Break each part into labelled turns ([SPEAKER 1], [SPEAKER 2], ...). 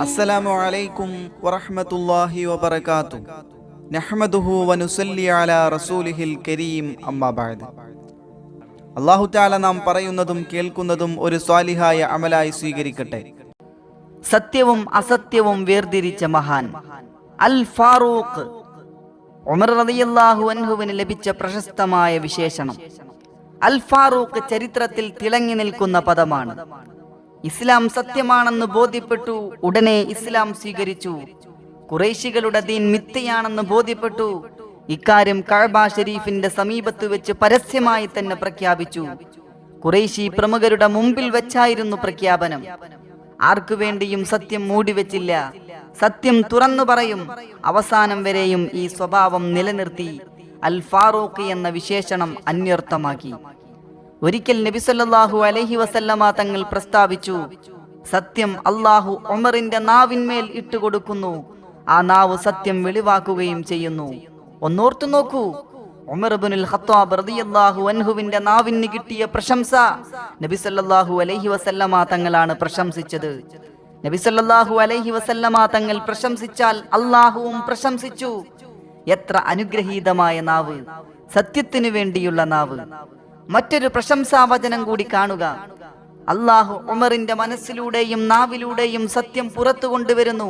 [SPEAKER 1] അസ്സലാമു അലൈക്കും വറഹ്മത്തുള്ളാഹി വബറകാതു നഹ്മദുഹു വനുസല്ലി അലാ റസൂലിഹിൽ കരീം അമ്മാബാദ് അള്ളാഹു താല നാം പറയുന്നതും കേൾക്കുന്നതും ഒരു സ്വാലിഹായ അമലായി സ്വീകരിക്കട്ടെ.
[SPEAKER 2] സത്യവും അസത്യവും വേർതിരിച്ച മഹാൻ. അൽ ഫാറൂഖ് ഉമർ റളിയല്ലാഹു അൻഹുവിന് ലഭിച്ച പ്രശസ്തമായ വിശേഷണം. അൽ ഫാറൂഖ് ചരിത്രത്തിൽ തിളങ്ങി നിൽക്കുന്ന പദമാണ്. ഇസ്ലാം സത്യമാണെന്ന് ബോധ്യപ്പെട്ടു ഉടനെ ഇസ്ലാം സ്വീകരിച്ചു. കുറേശികളുടെ ദീൻ മിഥ്യയാണെന്ന് ബോധ്യപ്പെട്ടു. ഇക്കാര്യം കഴബ ഷെരീഫിന്റെ സമീപത്ത് വെച്ച് പരസ്യമായി തന്നെ പ്രഖ്യാപിച്ചു. കുറേശി പ്രമുഖരുടെ മുമ്പിൽ വെച്ചായിരുന്നു പ്രഖ്യാപനം. ആർക്കു വേണ്ടിയും സത്യം മൂടിവെച്ചില്ല. സത്യം തുറന്നു പറയും. അവസാനം വരെയും ഈ സ്വഭാവം നിലനിർത്തി. അൽ ഫാറൂഖ് എന്ന വിശേഷണം അന്വർത്ഥമാക്കി. ഒരിക്കൽ നബിസല്ലാഹു അലഹി വസല്ലമ തങ്ങൾ പ്രസ്താവിച്ചു സത്യം അള്ളാഹു ഒമറിന്റെ നാവിന്മേൽ ഇട്ടുകൊടുക്കുന്നു ആ നാവ് സത്യം വെളിവാക്കുകയും ചെയ്യുന്നു. ഒന്നോർത്തു നോക്കൂ ഉമർബുനുൽ ഖത്താബ് റളിയല്ലാഹു അൻഹുവിന്റെ നാവിന് കിട്ടിയ പ്രശംസ നബി സല്ലല്ലാഹു അലൈഹി വസല്ലമ തങ്ങളാണ് പ്രശംസിച്ചത്. നബി സല്ലല്ലാഹു അലൈഹി വസല്ലമ തങ്ങൾ പ്രശംസിച്ചാൽ അള്ളാഹുവും പ്രശംസിച്ചു. എത്ര അനുഗ്രഹീതമായ നാവ് സത്യത്തിനു വേണ്ടിയുള്ള നാവ്. മറ്റൊരു പ്രശംസാവചനം കൂടി കാണുക. അള്ളാഹു ഉമറിന്റെ മനസ്സിലൂടെയും നാവിലൂടെയും സത്യം പുറത്തു കൊണ്ടുവരുന്നു.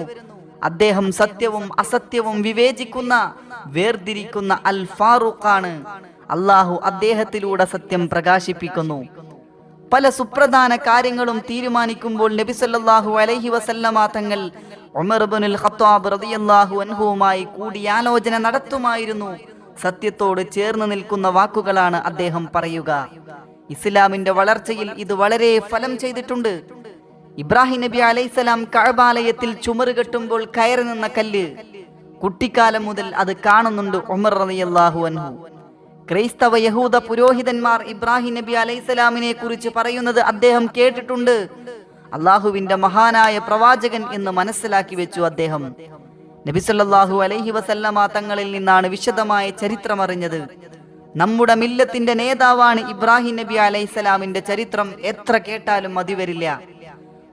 [SPEAKER 2] അദ്ദേഹം സത്യവും അസത്യവും വിവേചിക്കുന്ന വേർതിരിക്കുന്ന അൽ ഫാറൂഖാണ്. അള്ളാഹു അദ്ദേഹത്തിലൂടെ സത്യം പ്രകാശിപ്പിക്കുന്നു. പല സുപ്രധാന കാര്യങ്ങളും തീരുമാനിക്കുമ്പോൾ നബി സല്ലല്ലാഹു അലൈഹി വസല്ലമ തങ്ങൾ ഉമർ ഇബ്നുൽ ഖത്താബ് അൻഹുവുമായി കൂടിയാലോചന നടത്തുമായിരുന്നു. സത്യത്തോട് ചേർന്ന് നിൽക്കുന്ന വാക്കുകളാണ് അദ്ദേഹം പറയുക. ഇസ്ലാമിന്റെ വളർച്ചയിൽ ഇത് വളരെ ഫലം ചെയ്തിട്ടുണ്ട്. ഇബ്രാഹിം നബി അലൈസലാം കഴബാലയത്തിൽ ചുമറ് കെട്ടുമ്പോൾ കയറി നിന്ന കല്ല് കുട്ടിക്കാലം മുതൽ അത് കാണുന്നുണ്ട് ഉമർ റളിയല്ലാഹു അൻഹു. ക്രൈസ്തവ യഹൂദ പുരോഹിതന്മാർ ഇബ്രാഹിം നബി അലൈസലാമിനെ കുറിച്ച് പറയുന്നത് അദ്ദേഹം കേട്ടിട്ടുണ്ട്. അള്ളാഹുവിന്റെ മഹാനായ പ്രവാചകൻ എന്ന് മനസ്സിലാക്കി വെച്ചു അദ്ദേഹം. നബിസല്ലാഹു അലൈഹി വസല്ലമ തങ്ങളിൽ നിന്നാണ് വിശദമായ ചരിത്രം അറിഞ്ഞത്. നമ്മുടെ മില്ലത്തിന്റെ നേതാവാണ് ഇബ്രാഹിം നബി അലൈഹിസ്സലാമിന്റെ ചരിത്രം എത്ര കേട്ടാലും മതി വരില്ല.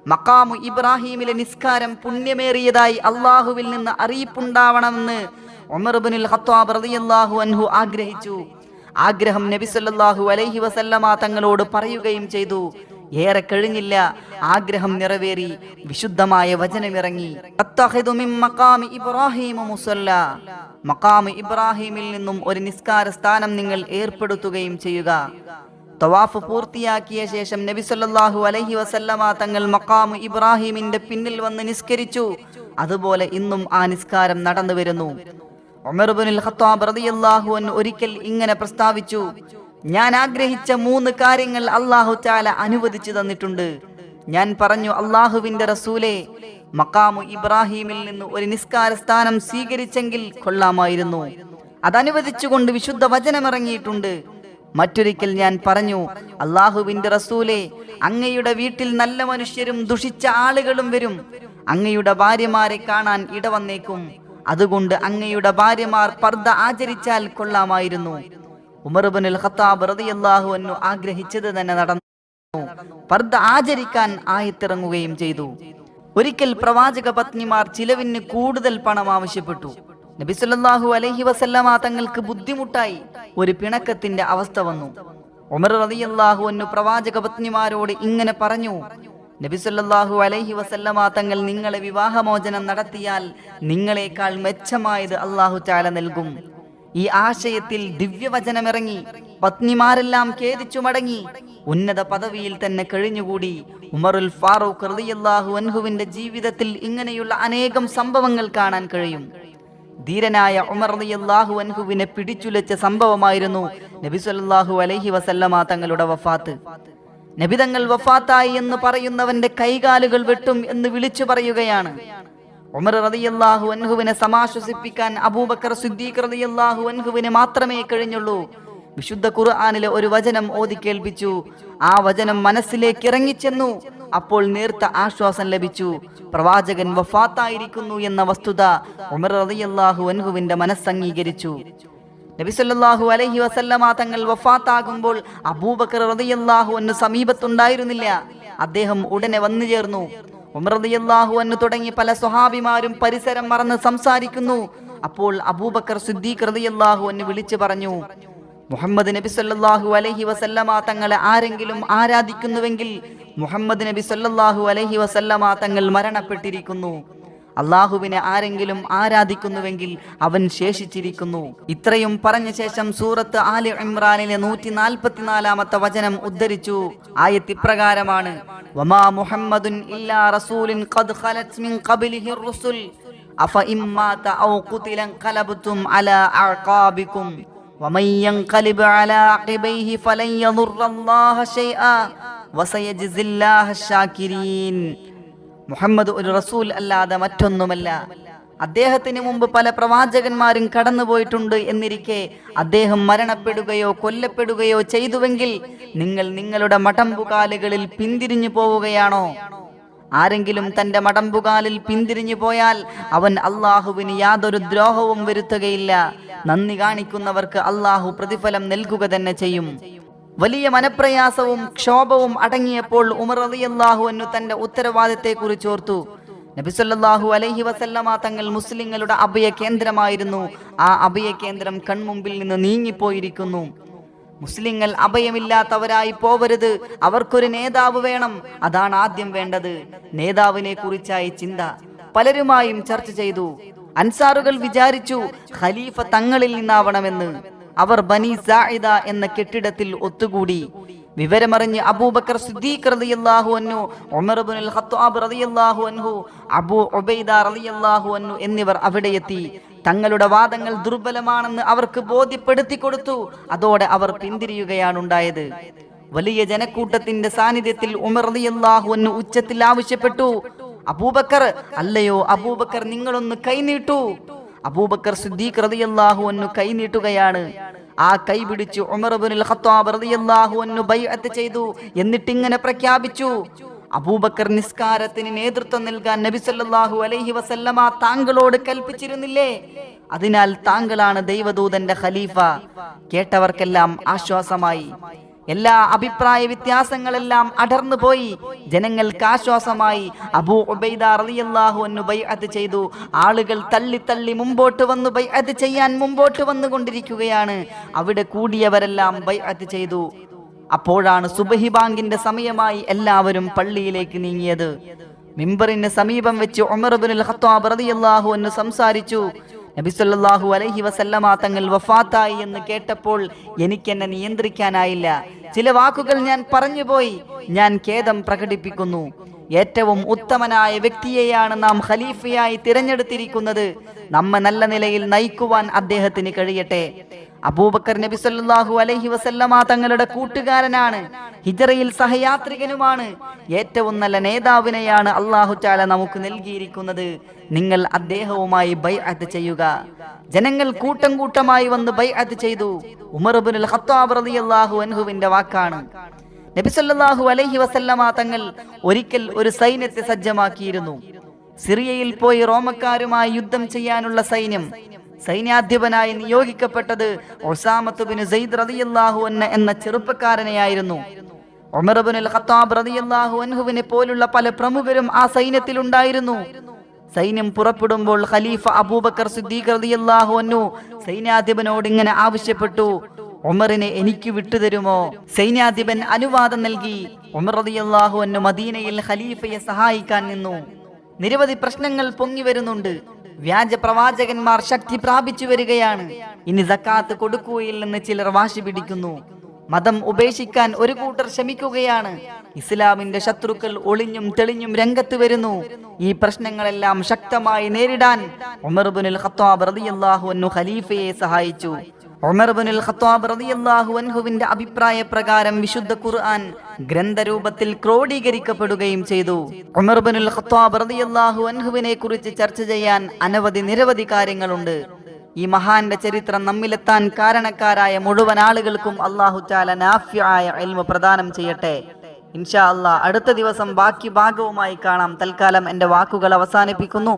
[SPEAKER 2] മക്കാമു ഇബ്രാഹിമിലെ നിസ്കാരം പുണ്യമേറിയതായി അള്ളാഹുവിൽ നിന്ന് അറിയിപ്പുണ്ടാവണമെന്ന് ഉമർബിനിൽ ഖത്താബ് റളിയല്ലാഹു അൻഹു ആഗ്രഹിച്ചു. ആഗ്രഹം നബി സല്ലാഹു അലൈഹി വസല്ലമ തങ്ങളോട് പറയുകയും ചെയ്തു. ഏറെ കഴിഞ്ഞില്ല. ആഗ്രഹം നിറവേറി. വിശുദ്ധമായ വചനമിറങ്ങി. ഇബ്രാഹിമിൽ നിന്നും ഒരു നിസ്കാര സ്ഥാനം നിങ്ങൾ ഏർപ്പെടുത്തുകയും ചെയ്യുക. തവാഫ് പൂർത്തിയാക്കിയ ശേഷം നബി സല്ലാഹു അലഹി വസല്ലമ തങ്ങൾ മക്കാമു ഇബ്രാഹിമിന്റെ പിന്നിൽ വന്ന് നിസ്കരിച്ചു. അതുപോലെ ഇന്നും ആ നിസ്കാരം നടന്നു വരുന്നു. ഖത്താബ് റളിയല്ലാഹു ഒരിക്കൽ ഇങ്ങനെ പ്രസ്താവിച്ചു ഞാൻ ആഗ്രഹിച്ച മൂന്ന് കാര്യങ്ങൾ അള്ളാഹു ചാല അനുവദിച്ചു തന്നിട്ടുണ്ട്. ഞാൻ പറഞ്ഞു അള്ളാഹുവിന്റെ റസൂലെ മക്കാമു ഇബ്രാഹിമിൽ നിന്ന് ഒരു നിസ്കാര സ്ഥാനം സ്വീകരിച്ചെങ്കിൽ കൊള്ളാമായിരുന്നു. അതനുവദിച്ചുകൊണ്ട് വിശുദ്ധ വചനമിറങ്ങിയിട്ടുണ്ട്. മറ്റൊരിക്കൽ ഞാൻ പറഞ്ഞു അള്ളാഹുവിന്റെ റസൂലെ അങ്ങയുടെ വീട്ടിൽ നല്ല മനുഷ്യരും ദുഷിച്ച ആളുകളും വരും. അങ്ങയുടെ ഭാര്യമാരെ കാണാൻ ഇടവന്നേക്കും. അതുകൊണ്ട് അങ്ങയുടെ ഭാര്യമാർ പർദ്ദ ആചരിച്ചാൽ കൊള്ളാമായിരുന്നു. ഉമർബുൽ ഖത്താബ് റതിയല്ലാഹു അൻഹു ആഗ്രഹിച്ചത് തന്നെ നടന്നു. പർദ്ദ ആചരിക്കാൻ ആയത്തിറങ്ങുകയും ചെയ്തു. ഒരിക്കൽ പ്രവാചക പത്നിമാർ ചിലവിന് കൂടുതൽ പണം ആവശ്യപ്പെട്ടു. നബി അലഹി വസല്ലമ തങ്ങൾക്ക് ബുദ്ധിമുട്ടായി ഒരു പിണക്കത്തിന്റെ അവസ്ഥ വന്നു. ഉമർ റതിയല്ലാഹു അൻഹു പ്രവാചക പത്നിമാരോട് ഇങ്ങനെ പറഞ്ഞു നബി സല്ലല്ലാഹു അലൈഹി വസല്ലമാ തങ്ങൾ നിങ്ങളെ വിവാഹമോചനം നടത്തിയാൽ നിങ്ങളെക്കാൾ മെച്ചമായത് അള്ളാഹു ചാല നൽകും. ഈ ആശയത്തിൽ ദിവ്യവചനമിറങ്ങി പത്നിമാരെല്ലാം ഖേദിച്ചു മടങ്ങി ഉന്നത പദവിയിൽ തന്നെ കഴിഞ്ഞുകൂടി. ഉമറുൽ ഫാറൂഖ് റളിയല്ലാഹു അൻഹുവിന്റെ ജീവിതത്തിൽ ഇങ്ങനെയുള്ള അനേകം സംഭവങ്ങൾ കാണാൻ കഴിയും. ധീരനായ ഉമർ റളിയല്ലാഹു അൻഹുവിനെ പിടിച്ചുലച്ച സംഭവമായിരുന്നു നബി സല്ലല്ലാഹു അലൈഹി വസല്ലമ തങ്ങളുടെ വഫാത്ത്. നബി തങ്ങൾ വഫാത്തായി എന്ന് പറയുന്നവന്റെ കൈകാലുകൾ വെട്ടും എന്ന് വിളിച്ചു പറയുകയാണ്. ഉമർ റളിയല്ലാഹു അൻഹുവിനെ സമാശ്വസിപ്പിക്കാൻ അബൂബക്കർ സിദ്ദീഖ് റളിയല്ലാഹു അൻഹുവിനെ മാത്രമേ കഴിഞ്ഞുള്ളൂ. വിശുദ്ധ ഖുർആാനിലെ ഒരു വചനം ഓതി കേൾപ്പിച്ചു. ആ വചനം മനസ്സിലേക്ക് ഇറങ്ങിച്ചെന്നു. അപ്പോൾ നേർത്ത ആശ്വാസം ലഭിച്ചു. പ്രവാചകൻ വഫാത്തായിരിക്കുന്നു എന്ന വസ്തുത ഉമർ റതിയല്ലാഹു അൻഹുവിന്റെ മനസ്സംഗീകരിച്ചു നബി അലഹി വസല്ലമ തങ്ങൾ വഫാത്താകുമ്പോൾ അബൂബക്കർ റതിയല്ലാഹു എന്ന് സമീപത്തുണ്ടായിരുന്നില്ല. അദ്ദേഹം ഉടനെ വന്നു ചേർന്നു. ഉമർ എന്ന് തുടങ്ങി പല സ്വഹാബിമാരും പരിസരം മറന്ന് സംസാരിക്കുന്നു. അപ്പോൾ അബൂബക്കർ സിദ്ദീഖ് റളിയല്ലാഹു എന്ന് വിളിച്ചു പറഞ്ഞു മുഹമ്മദ് നബി സല്ലാഹു അലഹി വസല്ലമ തങ്ങളെ ആരെങ്കിലും ആരാധിക്കുന്നുവെങ്കിൽ മുഹമ്മദ് നബി സല്ലാഹു അലഹി വസല്ലമ തങ്ങൾ മരണപ്പെട്ടിരിക്കുന്നു. അള്ളാഹുവിനെ ആരെങ്കിലും ആരാധിക്കുന്നുവെങ്കിൽ അവൻ ശേഷിച്ചിരിക്കുന്നു ഇത്രയും പറഞ്ഞ ശേഷം സൂറത്ത് ആലി ഇമ്രാനിലെ നൂറ്റി നാൽപ്പത്തിനാലാമത്തെ വചനം ഉദ്ധരിച്ചു ആയത്ത് ഇപ്രകാരമാണ് വമാ മുഹമ്മദുൻ ഇല്ലാ റസൂലിൻ ഖദ് ഖലത് മിൻ ഖബ്ലിഹി റുസുൽ അഫ ഇമ്മാത ഔ ഖുതില ഖലബ്തും അലാ അഅഖാബിക്കും ومن ينقلب على عقبيه فلن يضر الله شيئا وسيجزي الله الشاكرين മുഹമ്മദ് ഒരു റസൂൽ അല്ലാതെ മറ്റൊന്നുമല്ല. അദ്ദേഹത്തിന് മുമ്പ് പല പ്രവാചകന്മാരും കടന്നുപോയിട്ടുണ്ട് എന്നിരിക്കെ അദ്ദേഹം മരണപ്പെടുകയോ കൊല്ലപ്പെടുകയോ ചെയ്തുവെങ്കിൽ നിങ്ങൾ നിങ്ങളുടെ മടമ്പുകാലുകളിൽ പിന്തിരിഞ്ഞു പോവുകയാണോ? ആരെങ്കിലും തന്റെ മടമ്പുകാലിൽ പിന്തിരിഞ്ഞു പോയാൽ അവൻ അള്ളാഹുവിന് യാതൊരു ദ്രോഹവും വരുത്തുകയില്ല. നന്ദി കാണിക്കുന്നവർക്ക് അള്ളാഹു പ്രതിഫലം നൽകുക തന്നെ ചെയ്യും. വലിയ മനപ്രയാസവും ക്ഷോഭവും അടങ്ങിയപ്പോൾ ഉമർ റളിയല്ലാഹു അൻഹു തന്റെ ഉത്തരവാദിത്തെ കുറിച്ച് ഓർത്തു നബിസ്വല്ലാഹു അലൈഹി വസല്ലമ തങ്ങൾ മുസ്ലിങ്ങളുടെ അഭയ കേന്ദ്രമായിരുന്നു. ആ അഭയ കേന്ദ്രം കൺമുമ്പിൽ നിന്ന് നീങ്ങിപ്പോയിരിക്കുന്നു. മുസ്ലിങ്ങൾ അഭയമില്ലാത്തവരായി പോവരുത്. അവർക്കൊരു നേതാവ് വേണം. അതാണ് ആദ്യം വേണ്ടത്. നേതാവിനെ കുറിച്ചായി ചിന്ത പലരുമായും ചർച്ച ചെയ്തു. അൻസാറുകൾ വിചാരിച്ചു ഖലീഫ തങ്ങളിൽ നിന്നാവണമെന്ന്. അവർ ബനി സായിദ എന്ന കെട്ടിടത്തിൽ ഒത്തുകൂടി. വിവരമറിഞ്ഞ് അബൂബക്കർ സിദ്ദീഖ് റളിയല്ലാഹു അൻഹു ഉമർ ഇബ്നുൽ ഖത്താബ് റളിയല്ലാഹു അൻഹു അബൂ ഉബൈദ റളിയല്ലാഹു അൻഹു എന്നിവർ അവിടെ എത്തി. തങ്ങളുടെ വാദങ്ങൾ ദുർബലമാണെന്ന് അവർക്ക് ബോധ്യപ്പെടുത്തി കൊടുത്തു. അതോടെ അവർ പിന്തിരിയുകയാണ് ഉണ്ടായത് വലിയ ജനക്കൂട്ടത്തിന്റെ സാന്നിധ്യത്തിൽ ഉമർ റളിയല്ലാഹു അൻഹു ഉച്ചത്തിൽ ആവശ്യപ്പെട്ടു. അബൂബക്കർ അല്ലയോ അബൂബക്കർ നിങ്ങളൊന്ന് കൈനീട്ടു അബൂബക്കർ സിദ്ദീഖ് റളിയല്ലാഹു അൻഹു കൈനീട്ടുകയാണ് ആ കൈ പിടിച്ചു ഇബ്നുൽ ഖത്താബ് റളിയല്ലാഹു അൻഹു ബൈഅത്ത് ചെയ്തു. പ്രഖ്യാപിച്ചു. അബൂബക്കർ നിസ്കാരത്തിന് നേതൃത്വം നൽകാൻ നബി സല്ലല്ലാഹു അലൈഹി വസല്ലമ താങ്കളോട് കൽപ്പിച്ചിരുന്നില്ലേ? അതിനാൽ താങ്കളാണ് ദൈവദൂതന്റെ ഖലീഫ. കേട്ടവർക്കെല്ലാം ആശ്വാസമായി. എല്ലാ അഭിപ്രായ വ്യത്യാസങ്ങളെല്ലാം അടർന്നു പോയി. ജനങ്ങൾക്ക് ആശ്വാസമായി. അബൂ ഉബൈദ റളിയല്ലാഹു ബൈഅത്ത് ചെയ്തു. ആളുകൾ തള്ളി തള്ളി മുമ്പോട്ട് വന്നു. ബൈഅത്ത് ചെയ്യാൻ മുമ്പോട്ട് വന്നുകൊണ്ടിരിക്കുകയാണ്. അവിടെ കൂടിയവരെല്ലാം ബൈഅത്ത് ചെയ്തു. അപ്പോഴാണ് സുബഹി ബാങ്കിന്റെ സമയമായി എല്ലാവരും പള്ളിയിലേക്ക് നീങ്ങിയത്. മിമ്പറിന് സമീപം വെച്ച് ഉമർ ഇബ്നുൽ ഖത്താബ് റളിയല്ലാഹു അൻഹു സംസാരിച്ചു. നബി സല്ലല്ലാഹു അലൈഹി വസല്ലമ തങ്ങൾ വഫാത്തായി എന്ന് കേട്ടപ്പോൾ എനിക്ക് എന്നെ നിയന്ത്രിക്കാനായില്ല. ചില വാക്കുകൾ ഞാൻ പറഞ്ഞുപോയി. ഞാൻ ഖേദം പ്രകടിപ്പിക്കുന്നു. ഏറ്റവും ഉത്തമനായ വ്യക്തിയെയാണ് നാം ഖലീഫയായി തിരഞ്ഞെടുത്തിരിക്കുന്നത്. നമ്മെ നല്ല നിലയിൽ നയിക്കുവാൻ അദ്ദേഹത്തിന് കഴിയട്ടെ. അബൂബക്കർ നബി സല്ലാഹു അലൈഹി വസല്ലമ തങ്ങളുടെ കൂട്ടുകാരനാണ്. ഹിജറയിൽ സഹയാത്രികനുമാണ്. ഏറ്റവും നല്ല നേതാവിനെയാണ് അള്ളാഹു ചാല നമുക്ക് നൽകിയിരിക്കുന്നത്. നിങ്ങൾ അദ്ദേഹവുമായി ബൈഅത്ത് ചെയ്യുക. ജനങ്ങൾ കൂട്ടം കൂട്ടമായി വന്ന് ബൈഅത്ത് ചെയ്തു. ഉമർ ഇബ്നുൽ ഖത്താബ് റളിയല്ലാഹു അൻഹുവിന്റെ വാക്കാണ്. നബി സല്ലല്ലാഹു അലൈഹി വസല്ലമ തങ്ങൾ ഒരിക്കൽ ഒരു സൈന്യത്തെ സജ്ജമാക്കിയിരുന്നു. സിറിയയിൽ പോയി റോമക്കാരുമായി യുദ്ധം ചെയ്യാനുള്ള സൈന്യം സൈന്യാധിപനായി നിയോഗിക്കപ്പെട്ടത് ഒസാമത്തുബിന് സെയ്ദ് റളിയല്ലാഹു അൻഹു എന്ന ചെറുപ്പക്കാരനെയായിരുന്നു. ഉമർ ഇബ്നുൽ ഖത്താബ് റളിയല്ലാഹു അൻഹുവിനെ പോലുള്ള പല പ്രമുഖരും ആ സൈന്യത്തിൽ ഉണ്ടായിരുന്നു സൈന്യം പുറപ്പെടുമ്പോൾ ഖലീഫ അബൂബക്കർ സിദ്ദീഖ് റളിയല്ലാഹു അന്നു സൈന്യാധിപനോട് ഇങ്ങനെ ആവശ്യപ്പെട്ടു ഉമറിനെ എനിക്ക് വിട്ടുതരുമോ? സൈന്യാധിപൻ അനുവാദം നൽകി. ഉമർ റളിയല്ലാഹു അന്നു മദീനയിൽ ഖലീഫയെ സഹായിക്കാൻ നിന്നു. നിരവധി പ്രശ്നങ്ങൾ പൊങ്ങി വരുന്നുണ്ട്. വ്യാജ പ്രവാചകന്മാർ ശക്തി പ്രാപിച്ചു വരികയാണ്. ഇനി സക്കാത്ത് കൊടുക്കുകയില്ലെന്ന് ചിലർ വാശി പിടിക്കുന്നു. മതം ഉപേക്ഷിക്കാൻ ഒരു കൂട്ടർ ശ്രമിക്കുകയാണ്. ഇസ്ലാമിന്റെ ശത്രുക്കൾ ഒളിഞ്ഞും തെളിഞ്ഞും രംഗത്ത് വരുന്നു. ഈ പ്രശ്നങ്ങളെല്ലാം ശക്തമായി നേരിടാൻ ഉമർബുനുൽ ഖത്താബ് റളിയല്ലാഹു അൻഹു ഖലീഫയെ സഹായിച്ചു. ഉമർബുനുൽ ഖത്താബ് റളിയല്ലാഹു അൻഹുവിന്റെ അഭിപ്രായ പ്രകാരം വിശുദ്ധ ഖുർആൻ ഗ്രന്ഥരൂപത്തിൽ ക്രോഡീകരിക്കപ്പെടുകയും ചെയ്തു. ഉമർബുനുൽ ഖത്താബ് റളിയല്ലാഹു അൻഹുവിനെ കുറിച്ച് ചർച്ച ചെയ്യാൻ അനവധി നിരവധി കാര്യങ്ങളുണ്ട്. ഈ മഹാന്റെ ചരിത്രം നമ്മിലെത്താൻ കാരണക്കാരായ മുഴുവൻ ആളുകൾക്കും അള്ളാഹു ചാല നാഫ്യായ എൽമ പ്രദാനം ചെയ്യട്ടെ. ഇൻഷാ അള്ളാഹ് അടുത്ത ദിവസം ബാക്കി ഭാഗവുമായി കാണാം. തൽക്കാലം എന്റെ വാക്കുകൾ അവസാനിപ്പിക്കുന്നു.